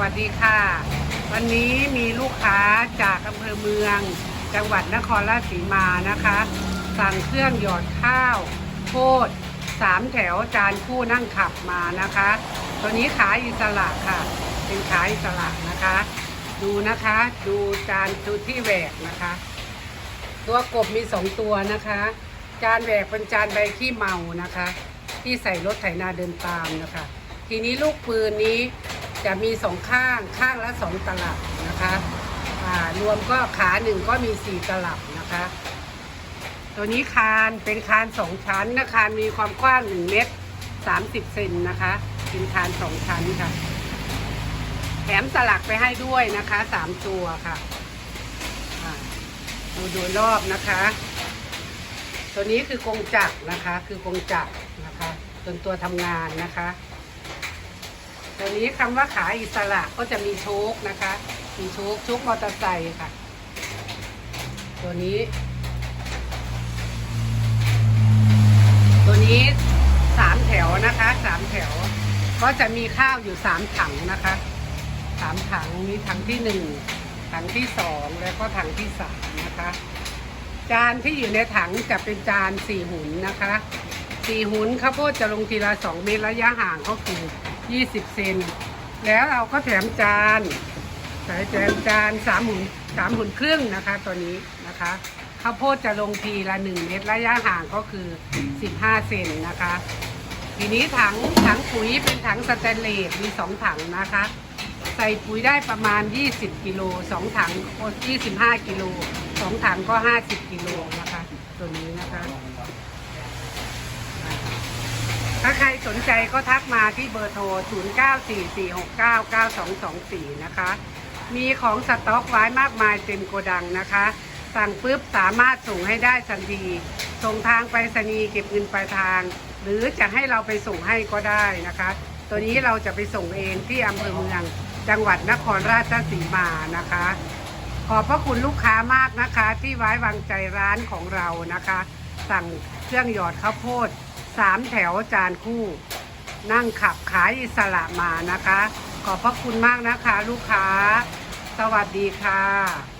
วัสดีค่ะ วันนี้มีลูกค้าจากอำเภอเมือง จังหวัดนครราชสีมานะคะ สั่งเครื่องหยอดข้าวโพดสามแถวจานคู่นั่งขับมานะคะ ตัวนี้ขายอิสระค่ะ เป็นขายอิสระนะคะ ดูนะคะ ดูจานดูที่แหวกนะคะ ตัวกบมีสองตัวนะคะ จานแหวกเป็นจานใบขี้เมานะคะ ที่ใส่รถไถนาเดินตามนะคะ ทีนี้ลูกปืนนี้ จะมีสองข้างข้างละสองตลับนะคะอ่ารวมก็ขาหนึ่งก็มีสี่ตลับนะคะ ตัวนี้คานเป็นคานสองชั้นนะคานมีความกว้างหนึ่งเมตรสามสิบเซนนะคะเป็นคานสองชั้นค่ะ แถมสลักไปให้ด้วยนะคะสามตัวค่ะดูดูรอบนะคะ ตัวนี้คือกงจักรนะคะ คือกงจักรนะคะส่วนตัวทำงานนะคะ ตัวนี้คำว่าขายอิสระก็จะมีโชคนะคะ มีโชคโชคมอเตอร์ไซค์ค่ะ ตัวนี้ ตัวนี้สามแถวนะคะสามแถว ก็จะมีข้าวอยู่สามถังนะคะสามถังมีถังที่หนึ่งถังที่สองแล้วก็ถังที่สามนะคะ จานที่อยู่ในถังจะเป็นจานสี่หุ่นนะคะ สี่หุนข้าวโพดจะลงทีละสองเมตรระยะห่างก็คือยี่สิบเซนแล้วเราก็แถมจานใส่แถมจานสามหุนสามหุนครึ่งนะคะตัวนี้นะคะข้าวโพดจะลงทีละหนึ่งเมตรระยะห่างก็คือสิบห้าเซนนะคะ ทีนี้ถังถังปุ๋ยเป็นถังสแตนเลสมีสองถังนะคะ ใส่ปุ๋ยได้ประมาณ 20กิโลสองถังก็25กิโลสองถังก็ 50กิโลนะคะ ตัวนี้นะคะ ถ้าใครสนใจก็ทักมาที่เบอร์โทร 0944699224 นะคะ มีของสต็อกไว้มากมายเต็มโกดังนะคะ สั่งปุ๊บสามารถส่งให้ได้ทันที ส่งทางไปรษณีย์เก็บเงินปลายทาง หรือจะให้เราไปส่งให้ก็ได้นะคะ ตัวนี้เราจะไปส่งเองที่อำเภอเมือง จังหวัดนครราชสีมานะคะ ขอบพระคุณลูกค้ามากนะคะ ที่ไว้วางใจร้านของเรานะคะ สั่งเครื่องหยอดข้าวโพด สามแถวจานคู่ นั่งขับขายอิสระมานะคะ ขอบพระคุณมากนะคะ ลูกค้า สวัสดีค่ะ